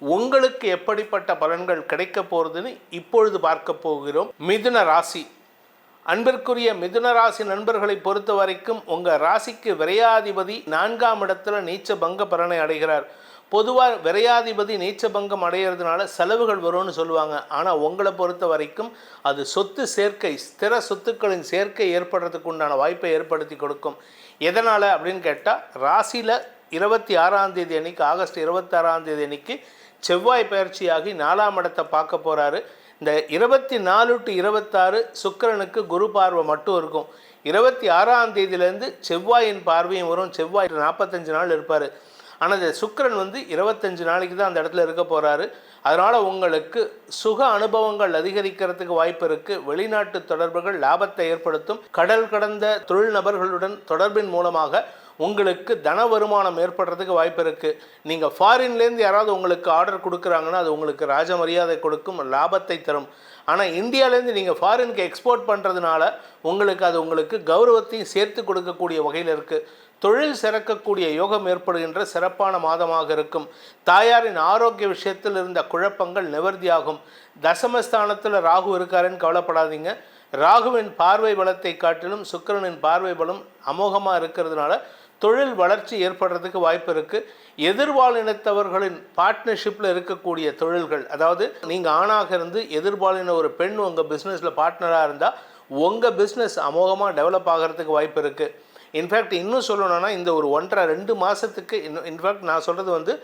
உங்களுக்கு எப்படிப்பட்ட பலன்கள் கிடைக்க போகிறதுன்னு இப்பொழுது பார்க்க போகிறோம். மிதுன ராசி. அன்பிற்குரிய மிதுன ராசி நண்பர்களை பொறுத்த வரைக்கும் உங்கள் ராசிக்கு விரையாதிபதி நான்காம் இடத்துல நீச்ச பங்க பலனை அடைகிறார். பொதுவாக விரையாதிபதி நீச்ச பங்கம் அடைகிறதுனால செலவுகள் வரும்னு சொல்லுவாங்க. ஆனால் உங்களை பொறுத்த வரைக்கும் அது சொத்து சேர்க்கை ஸ்திர சொத்துக்களின் சேர்க்கை ஏற்படுறதுக்கு உண்டான வாய்ப்பை ஏற்படுத்தி கொடுக்கும். எதனால் அப்படின்னு கேட்டால் ராசியில் இருபத்தி ஆறாம் தேதி அன்னைக்கு ஆகஸ்ட் இருபத்தாறாம் தேதி அன்னைக்கு செவ்வாய் பயிற்சியாகி நாலாம் இடத்தை பார்க்க போகிறாரு இந்த இருபத்தி நாலு டு இருபத்தாறு சுக்கிரனுக்கு குரு பார்வை மட்டும் இருக்கும். இருபத்தி ஆறாம் தேதியிலேருந்து செவ்வாயின் பார்வையும் வரும். செவ்வாய் நாற்பத்தஞ்சு நாள் இருப்பார். ஆனால் இந்த சுக்கிரன் வந்து இருபத்தஞ்சு நாளைக்கு தான் அந்த இடத்துல இருக்க போகிறாரு அதனால் உங்களுக்கு சுக அனுபவங்கள் அதிகரிக்கிறதுக்கு வாய்ப்பு இருக்குது வெளிநாட்டு தொடர்புகள் லாபத்தை ஏற்படுத்தும். கடல் கடந்த தொழில் நபர்களுடன் தொடர்பின் மூலமாக உங்களுக்கு தன வருமானம் ஏற்படுறதுக்கு வாய்ப்பு இருக்குது நீங்கள் ஃபாரின்லேருந்து யாராவது உங்களுக்கு ஆர்டர் கொடுக்குறாங்கன்னா அது உங்களுக்கு ராஜ மரியாதை கொடுக்கும் லாபத்தை தரும். ஆனால் இந்தியாவிலேருந்து நீங்கள் ஃபாரினுக்கு எக்ஸ்போர்ட் பண்ணுறதுனால உங்களுக்கு அது உங்களுக்கு கௌரவத்தையும் சேர்த்து கொடுக்கக்கூடிய வகையில் இருக்குது தொழில் சிறக்கக்கூடிய யோகம் ஏற்படுகின்ற சிறப்பான மாதமாக இருக்கும். தாயாரின் ஆரோக்கிய விஷயத்தில் இருந்த குழப்பங்கள் நிவர்த்தியாகும். தசமஸ்தானத்தில் ராகு இருக்காருன்னு கவலைப்படாதீங்க. ராகுவின் பார்வை பலத்தை காட்டிலும் சுக்கிரனின் பார்வை பலம் அமோகமாக இருக்கிறதுனால தொழில் வளர்ச்சி ஏற்படுறதுக்கு வாய்ப்பு இருக்குது எதிர்பாலினத்தவர்களின் பார்ட்னர்ஷிப்பில் இருக்கக்கூடிய தொழில்கள் அதாவது நீங்கள் ஆணாக இருந்து எதிர்பாலின ஒரு பெண் உங்கள் பிஸ்னஸில் பார்ட்னராக இருந்தால் உங்கள் பிஸ்னஸ் அமோகமாக டெவலப் ஆகிறதுக்கு வாய்ப்பு இருக்குது இன்ஃபேக்ட் இன்னும் சொல்லணும்னா இந்த ஒரு ஒன்றரை ரெண்டு மாதத்துக்கு இன்னும் இன்ஃபேக்ட் நான் சொல்கிறது வந்து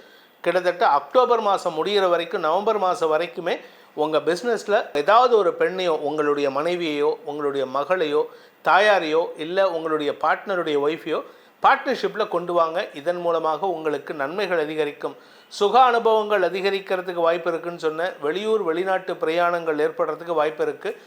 கிட்டத்தட்ட அக்டோபர் மாதம் முடிகிற வரைக்கும் நவம்பர் மாதம் வரைக்குமே உங்கள் பிஸ்னஸில் ஏதாவது ஒரு பெண்ணையோ உங்களுடைய மனைவியையோ உங்களுடைய மகளையோ தாயாரையோ இல்லை உங்களுடைய பார்ட்னருடைய ஒய்ஃபையோ பார்ட்னர்ஷிப்பில் கொண்டு வாங்க. இதன் மூலமாக உங்களுக்கு நன்மைகள் அதிகரிக்கும். சுக அனுபவங்கள் அதிகரிக்கிறதுக்கு வாய்ப்பு இருக்குன்னு சொன்ன வெளியூர் வெளிநாட்டு பிரயாணங்கள் ஏற்படுறதுக்கு வாய்ப்பு இருக்குது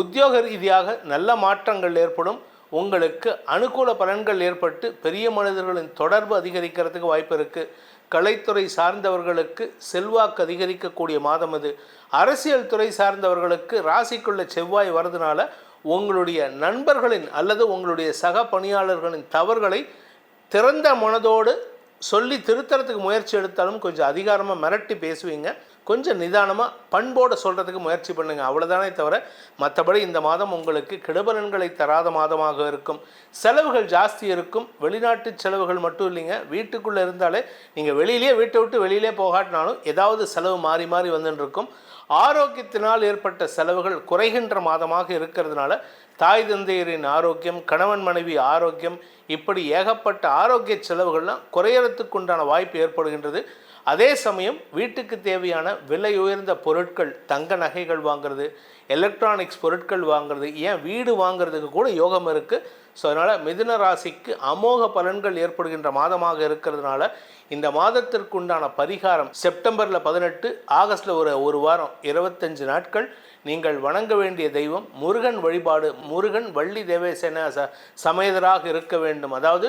உத்தியோக ரீதியாக நல்ல மாற்றங்கள் ஏற்படும். உங்களுக்கு அனுகூல பலன்கள் ஏற்பட்டு பெரிய மனிதர்களின் தொடர்பு அதிகரிக்கிறதுக்கு வாய்ப்பு இருக்குது கலைத்துறை சார்ந்தவர்களுக்கு செல்வாக்கு அதிகரிக்கக்கூடிய மாதம் அது. அரசியல் துறை சார்ந்தவர்களுக்கு ராசிக்குள்ள செவ்வாய் வரதுனால உங்களுடைய நண்பர்களின் அல்லது உங்களுடைய சக பணியாளர்களின் தவறுகளை திறந்த மனதோடு சொல்லி திருத்தறதுக்கு முயற்சி எடுத்தாலும் கொஞ்சம் அதிகாரமாக மிரட்டி பேசுவீங்க. கொஞ்சம் நிதானமாக பண்போடு சொல்கிறதுக்கு முயற்சி பண்ணுங்கள் அவ்வளோதானே தவிர மற்றபடி இந்த மாதம் உங்களுக்கு கெடுபலன்களை தராத மாதமாக இருக்கும். செலவுகள் ஜாஸ்தி இருக்கும். வெளிநாட்டு செலவுகள் மட்டும் இல்லைங்க. வீட்டுக்குள்ளே இருந்தாலே நீங்கள் வெளியிலே வீட்டை விட்டு வெளியிலே போகாட்டினாலும் ஏதாவது செலவு மாறி மாறி வந்துட்டு இருக்கும். ஆரோக்கியத்தினால் ஏற்பட்ட செலவுகள் குறைகின்ற மாதமாக இருக்கிறதுனால தாய் தந்தையரின் ஆரோக்கியம் கணவன் மனைவி ஆரோக்கியம் இப்படி ஏகப்பட்ட ஆரோக்கிய செலவுகள்லாம் குறையறதுக்கு உண்டான வாய்ப்பு ஏற்படுகின்றது. அதே சமயம் வீட்டுக்கு தேவையான விலை உயர்ந்த பொருட்கள் தங்க நகைகள் வாங்குறது எலக்ட்ரானிக்ஸ் பொருட்கள் வாங்குறது ஏன் வீடு வாங்குறதுக்கு கூட யோகம் இருக்குது ஸோ அதனால் மிதுன ராசிக்கு அமோக பலன்கள் ஏற்படுகின்ற மாதமாக இருக்கிறதுனால இந்த மாதத்திற்குண்டான பரிகாரம் செப்டம்பரில் பதினெட்டு ஆகஸ்டில் ஒரு ஒரு வாரம் இருபத்தஞ்சு நாட்கள். நீங்கள் வணங்க வேண்டிய தெய்வம் முருகன் வழிபாடு முருகன் வள்ளி தேவேசேன ச சமேதராக இருக்க வேண்டும். அதாவது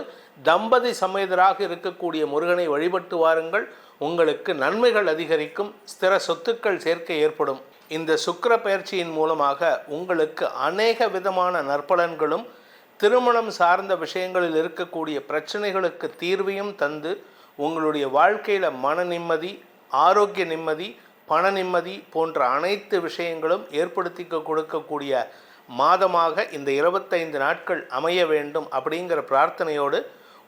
தம்பதி சமேதராக இருக்கக்கூடிய முருகனை வழிபட்டு வாருங்கள். உங்களுக்கு நன்மைகள் அதிகரிக்கும் ஸ்திர சொத்துக்கள் சேர்க்கை ஏற்படும். இந்த சுக்கர பயிற்சியின் மூலமாக உங்களுக்கு அநேக விதமான நற்பலன்களும் திருமணம் சார்ந்த விஷயங்களில் இருக்கக்கூடிய பிரச்சனைகளுக்கு தீர்வையும் தந்து உங்களுடைய வாழ்க்கையில் மன நிம்மதி ஆரோக்கிய நிம்மதி பண நிம்மதி போன்ற அனைத்து விஷயங்களும் ஏற்படுத்தி கொடுக்கக்கூடிய மாதமாக இந்த இருபத்தைந்து நாட்கள் அமைய வேண்டும் அப்படிங்கிற பிரார்த்தனையோடு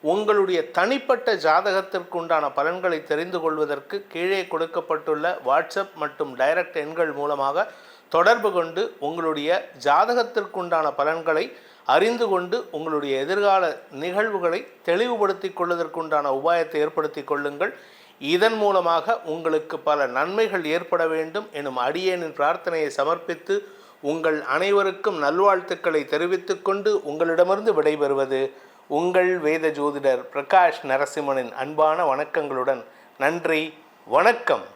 உங்களுடைய தனிப்பட்ட ஜாதகத்திற்குண்டான பலன்களை தெரிந்து கொள்வதற்கு கீழே கொடுக்கப்பட்டுள்ள வாட்ஸ்அப் மற்றும் டைரக்ட் எண்கள் மூலமாக தொடர்பு கொண்டு உங்களுடைய ஜாதகத்திற்குண்டான பலன்களை அறிந்து கொண்டு உங்களுடைய எதிர்கால நிகழ்வுகளை தெளிவுபடுத்தி கொள்வதற்குண்டான உபாயத்தை ஏற்படுத்தி கொள்ளுங்கள். இதன் மூலமாக உங்களுக்கு பல நன்மைகள் ஏற்பட வேண்டும் எனும் அடியேனின் பிரார்த்தனையை சமர்ப்பித்து உங்கள் அனைவருக்கும் நல்வாழ்த்துக்களை தெரிவித்துக்கொண்டு உங்களிடமிருந்து விடைபெறுவது உங்கள் வேத ஜோதிடர் பிரகாஷ் நரசிம்மனின் அன்பான வணக்கங்களுடன் நன்றி வணக்கம்.